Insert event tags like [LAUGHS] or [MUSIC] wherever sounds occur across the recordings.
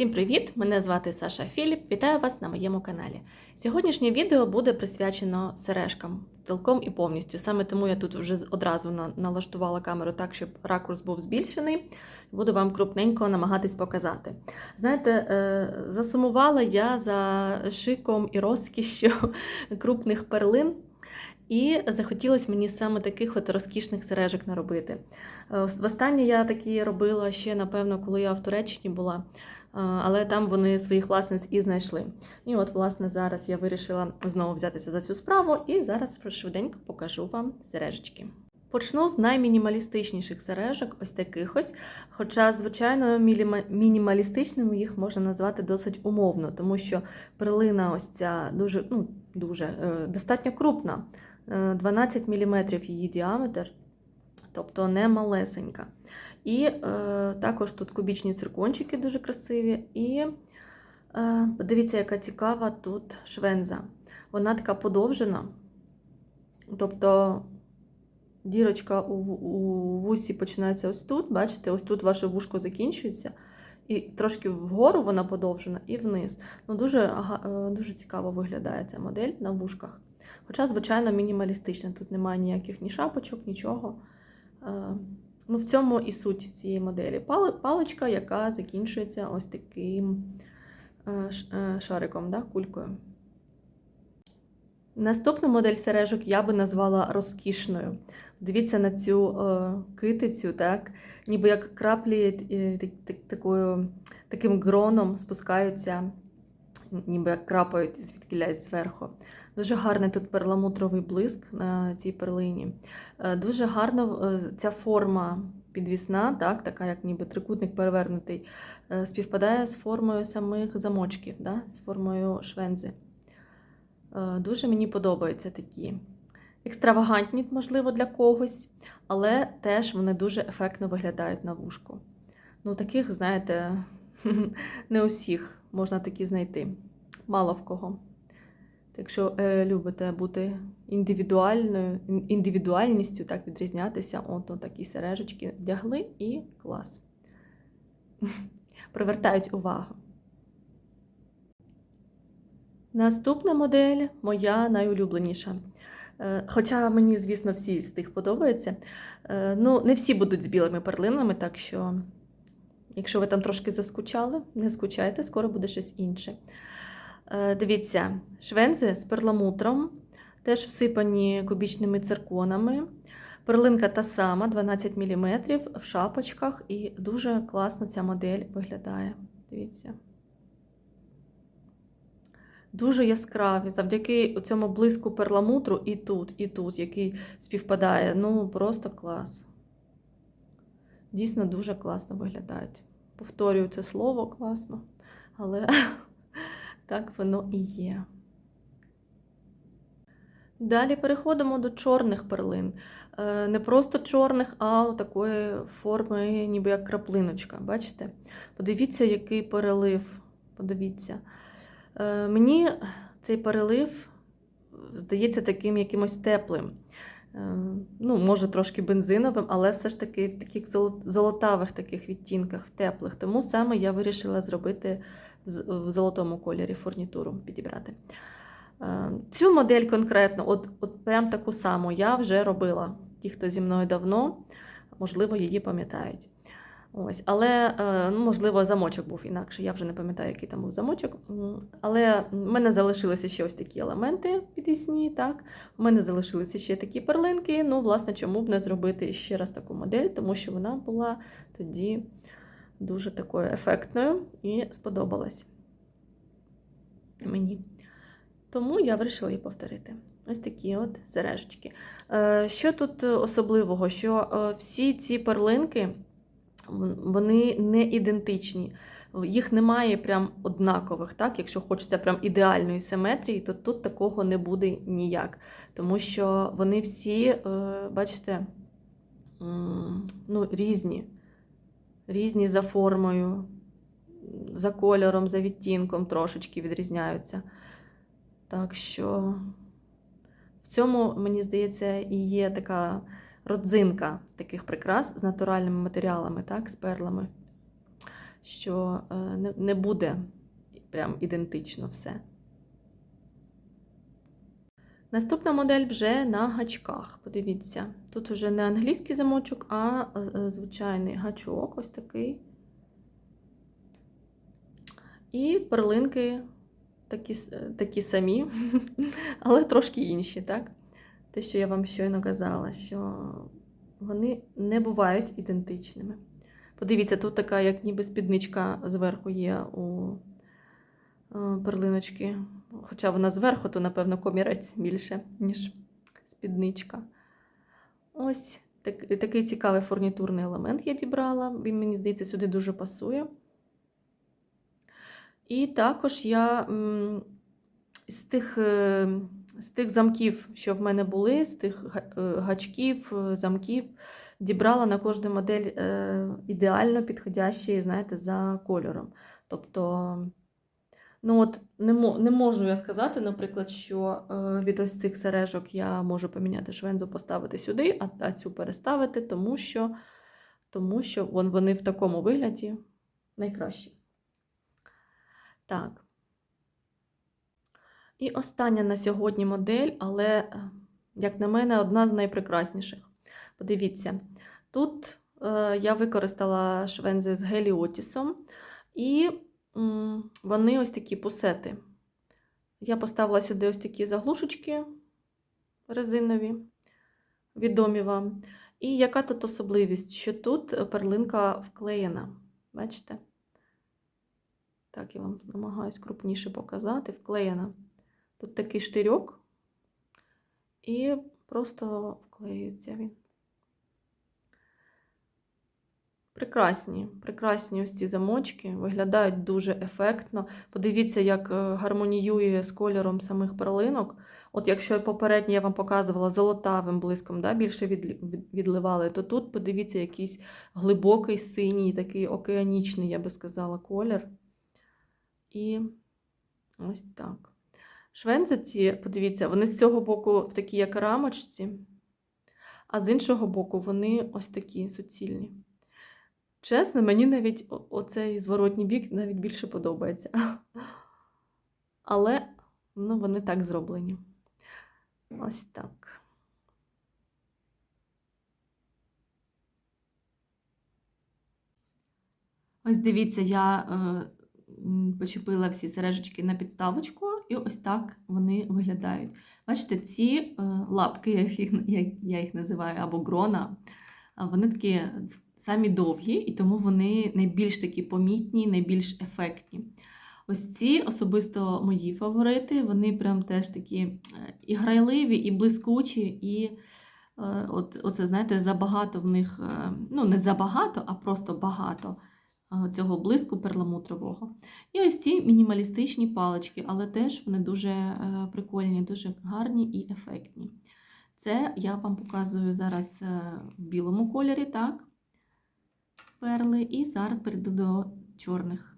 Всім привіт! Мене звати Саша Філіп. Вітаю вас на моєму каналі. Сьогоднішнє відео буде присвячено сережкам цілком і повністю. Саме тому я тут вже одразу на- налаштувала камеру так, щоб ракурс був збільшений. Буду вам крупненько намагатись показати. Знаєте, е, засумувала я за шиком і розкішшю [LAUGHS] крупних перлин. І захотілося мені саме таких от розкішних сережок наробити. Е, Востаннє я такі робила ще, напевно, коли я в Туреччині була. Але там вони своїх власниць і знайшли. І от, власне, зараз я вирішила знову взятися за цю справу, і зараз швиденько покажу вам сережечки. Почну з наймінімалістичніших сережок, ось таких ось. Хоча, звичайно, мінімалістичними їх можна назвати досить умовно, тому що перлина ось ця дуже, ну, дуже е, достатньо крупна. Е, 12 мм її діаметр, тобто не малесенька. І е, також тут кубічні циркончики дуже красиві. І е, подивіться, яка цікава тут швенза. Вона така подовжена. Тобто дірочка у, у вусі починається ось тут. Бачите, ось тут ваше вушко закінчується. І трошки вгору вона подовжена, і вниз. Ну, дуже, е, дуже цікаво виглядає ця модель на вушках. Хоча, звичайно, мінімалістична. Тут немає ніяких ні шапочок, нічого. Ну, в цьому і суть цієї моделі. Паличка, яка закінчується ось таким е, е, шариком, да, кулькою. Наступну модель сережок я би назвала розкішною. Дивіться на цю е, китицю, так? ніби як краплі так- так- такою, таким гроном спускаються, ніби як крапають звідкілясь зверху. Дуже гарний тут перламутровий блиск на цій перлині. Е, Дуже гарно е, ця форма підвісна, так, така як ніби трикутник перевернутий, е, співпадає з формою самих замочків, да, з формою швензи. Дуже мені подобаються такі. Екстравагантні, можливо, для когось, але теж вони дуже ефектно виглядають на вушку. Ну, таких, знаєте, [LAUGHS] не у всіх можна такі знайти. Мало в кого. Якщо е, любите бути індивідуальною, індивідуальністю, так відрізнятися, от, такі сережечки вдягли і клас. [LAUGHS] Привертають увагу. Наступна модель моя найулюбленіша. Е, Хоча мені, звісно, всі з тих подобаються. Е, Ну, не всі будуть з білими перлинами, так що, якщо ви там трошки заскучали, не скучайте, скоро буде щось інше. Е, Дивіться, швензи з перламутром, теж всипані кубічними цирконами. Перлинка та сама, 12 мм в шапочках, і дуже класно ця модель виглядає. Дивіться. Дуже яскраві, завдяки цьому блиску перламутру і тут, і тут, який співпадає. Ну, просто клас. Дійсно дуже класно виглядають. Повторюю це слово класно, але [LAUGHS] так воно і є. Далі переходимо до чорних перлин. Е, Не просто чорних, а такої форми, ніби як краплиночка. Бачите? Подивіться, який перелив. Подивіться. Е, Мені цей перелив здається таким якимось теплим. Е, Ну, може, трошки бензиновим, але все ж таки в таких золотавих таких відтінках, теплих. Тому саме я вирішила зробити в золотому кольорі фурнітуру підібрати. Е, Цю модель конкретно, от, от прям таку саму я вже робила. Ті, хто зі мною давно, можливо, її пам'ятають. Ось, але е, ну, можливо, замочок був інакше. Я вже не пам'ятаю, який там був замочок. Але в мене залишилися ще ось такі елементи підвісні. Так, у мене залишилися ще такі перлинки. Ну, власне, чому б не зробити ще раз таку модель, тому що вона була тоді дуже такою ефектною і сподобалась мені. Тому я вирішила її повторити. Ось такі от сережечки. Е, Що тут особливого? Що е, всі ці перлинки вони не ідентичні. Їх немає прям однакових, так? Якщо хочеться прям ідеальної симетрії, то тут такого не буде ніяк. Тому що вони всі, е, бачите, ну, різні. Різні за формою, за кольором, за відтінком трошечки відрізняються. Так що в цьому, мені здається, і є така родзинка таких прикрас з натуральними матеріалами, так, з перлами. що е, не- буде прям ідентично все. Наступна модель вже на гачках. Подивіться, тут вже не англійський замочок, а е, звичайний гачок, ось такий. І перлинки такі, е, такі самі, [LAUGHS] але трошки інші, так? Те, що я вам щойно казала, що вони не бувають ідентичними. Подивіться, тут така, як ніби спідничка зверху є у е, перлиночки. Хоча вона зверху, то, напевно, комірець більше, ніж спідничка. Ось так, такий цікавий фурнітурний елемент я дібрала. Він, мені здається, сюди дуже пасує. І також я з тих, е, з тих замків, що в мене були, з тих е, гачків, е, замків, дібрала на кожну модель е, ідеально підходящі, знаєте, за кольором. Тобто, ну от не, не можу я сказати, наприклад, що від ось цих сережок я можу поміняти швензу, поставити сюди, а, цю переставити, тому що, тому що вон, вони в такому вигляді найкращі. Так. І остання на сьогодні модель, але, е, як на мене, одна з найпрекрасніших. Подивіться, тут е, я використала швензи з геліотісом, і вони ось такі пусети. Я поставила сюди ось такі заглушечки резинові, відомі вам. І яка тут особливість? Що тут перлинка вклеєна. Бачите? Так, я вам намагаюсь крупніше показати. Вклеєна. Тут такий штирьок, і просто вклеюється він. Прекрасні, прекрасні ось ці замочки, виглядають дуже ефектно. Подивіться, як е, гармоніює з кольором самих перлинок. От якщо попередньо я вам показувала золотавим блиском, да, більше відливали, то тут подивіться якийсь глибокий синій, такий океанічний, я би сказала, колір. І ось так. Швензи ці, подивіться, вони з цього боку в такій як рамочці, а з іншого боку вони ось такі суцільні. Чесно, мені навіть оцей зворотній бік навіть більше подобається. [LAUGHS] Але ну, вони так зроблені. Ось так. Ось дивіться, я е, почепила всі сережечки на підставочку, і ось так вони виглядають. Бачите, ці е, лапки, як я їх називаю, або грона, вони такі самі довгі, і тому вони найбільш такі помітні, найбільш ефектні. Ось ці особисто мої фаворити, вони прям теж такі е, і грайливі, і блискучі, і е, от, оце, знаєте, забагато в них, ну, не забагато, а просто багато цього блиску перламутрового. І ось ці мінімалістичні палички, але теж вони дуже е, прикольні, дуже гарні і ефектні. Це я вам показую зараз е, в білому кольорі, так? Перли. І зараз перейду до чорних.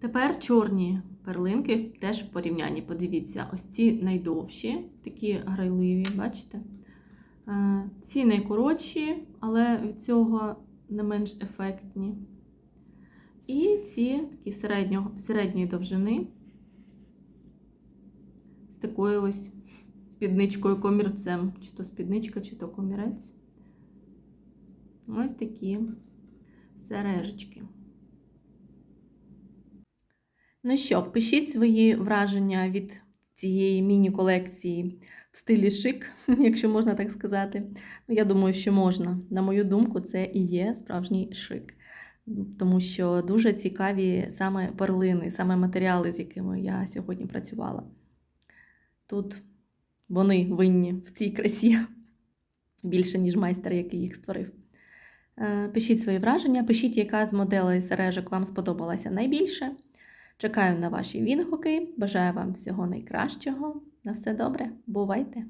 Тепер чорні перлинки теж в порівнянні. Подивіться, ось ці найдовші, такі грайливі, бачите? Е, Ці найкоротші, але від цього не менш ефектні. І ці такі середнього, середньої довжини з такою ось спідничкою комірцем. Чи то спідничка, чи то комірець. Ось такі сережечки. Ну що, пишіть свої враження від цієї міні-колекції в стилі шик, [LAUGHS] якщо можна так сказати. Ну, я думаю, що можна. На мою думку, це і є справжній шик. Тому що дуже цікаві саме перлини, саме матеріали, з якими я сьогодні працювала. Тут вони винні в цій красі більше, ніж майстер, який їх створив. Е, Пишіть свої враження, пишіть, яка з моделей сережок вам сподобалася найбільше. Чекаю на ваші відгуки. Бажаю вам всього найкращого. На все добре. Бувайте!